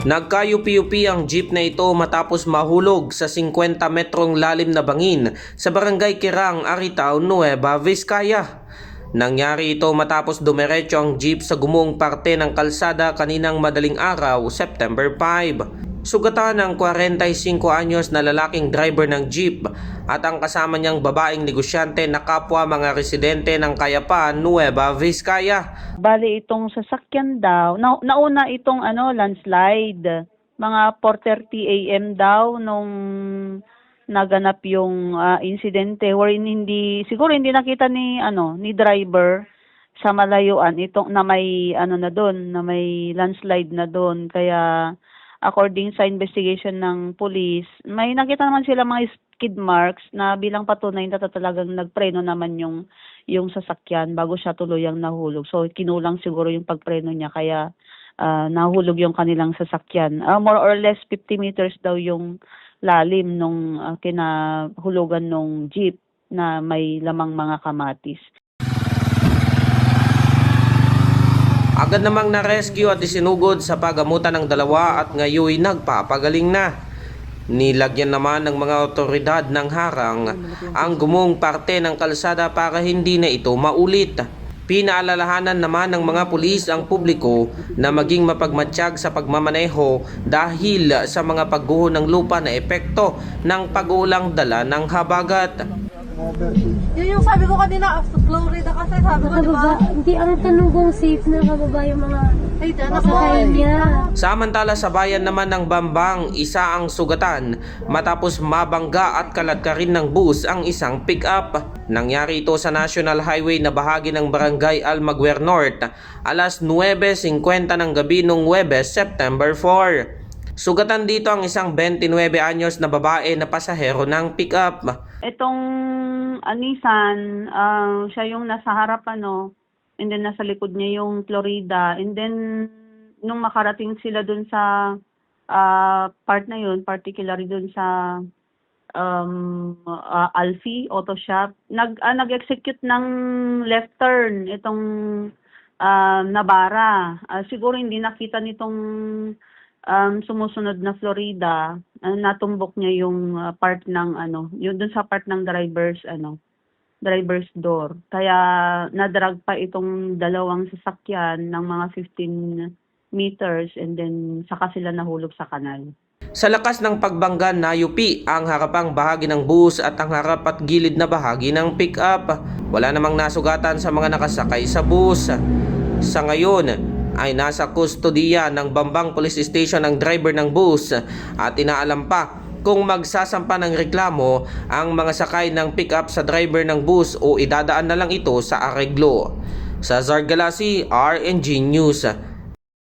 Nagkayupi-yupi ang jeep na ito matapos mahulog sa 50 metrong lalim na bangin sa barangay Kirang, Aritao, Nueva Vizcaya. Nangyari ito matapos dumiretso ang jeep sa gumong parte ng kalsada kaninang madaling araw, September 5. Sugatan ng 45 anyos na lalaking driver ng jeep at ang kasama niyang babaeng negosyante na kapwa mga residente ng Kayapan, Nueva Vizcaya. Bali itong sasakyan daw, na, nauna itong ano landslide. Mga 4:30 AM daw nung naganap yung ah, insidente wherein hindi siguro hindi nakita ni ano ni driver sa malayuan itong na may ano na doon na may landslide na doon kaya according sa investigation ng police may nakita naman sila mga skid marks na bilang patunay na talagang nagpreno naman yung yung sasakyan bago siya tuluyang nahulog. So kinulang siguro yung pagpreno niya kaya ah, nahulog yung kanilang sasakyan. Ah, more or less 50 meters daw yung lalim nung ah, kinahulugan nung jeep na may lamang mga kamatis. Agad namang na-rescue at isinugod sa pagamutan ng dalawa at ngayoy nagpapagaling na. Nilagyan naman ng mga otoridad ng harang ang gumong parte ng kalsada para hindi na ito maulit. Pinaalalahanan naman ng mga pulis ang publiko na maging mapagmatsyag sa pagmamaneho dahil sa mga pagguho ng lupa na epekto ng pag-ulang dala ng habagat. Yun yung sabi ko kanina, ah, Florida kasi sabi ko, di ba? Nakababa, hindi ang tanong kung safe na kababa yung mga Ay, kasakay niya. Samantala sa bayan naman ng Bambang, isa ang sugatan matapos mabangga at kalat ka rin ng bus ang isang pick-up. Nangyari ito sa National Highway na bahagi ng Barangay Almaguer North, alas 9.50 ng gabi nung Webes, September 4. Sugatan dito ang isang 29 anyos na babae na pasahero ng pick-up. Itong ah, Nissan, ah, siya yung nasa harap ano, and then nasa likod niya yung Florida. And then, nung makarating sila dun sa ah, part na yun, particularly dun sa um, ah, Alfie Auto Shop, nag, ah, nag-execute ng left turn itong ah, Navara. Ah, siguro hindi nakita nitong um, sumusunod na Florida, uh, natumbok niya yung uh, part ng ano, yung dun sa part ng driver's ano, driver's door. Kaya nadrag pa itong dalawang sasakyan ng mga 15 meters and then saka sila nahulog sa kanal. Sa lakas ng pagbangga nayupi ang harapang bahagi ng bus at ang harap at gilid na bahagi ng pick-up. Wala namang nasugatan sa mga nakasakay sa bus. Sa ngayon ay nasa kustodiya ng Bambang Police Station ang driver ng bus at inaalam pa kung magsasampa ng reklamo ang mga sakay ng pick-up sa driver ng bus o idadaan na lang ito sa areglo. Sa Zargalasi, RNG News.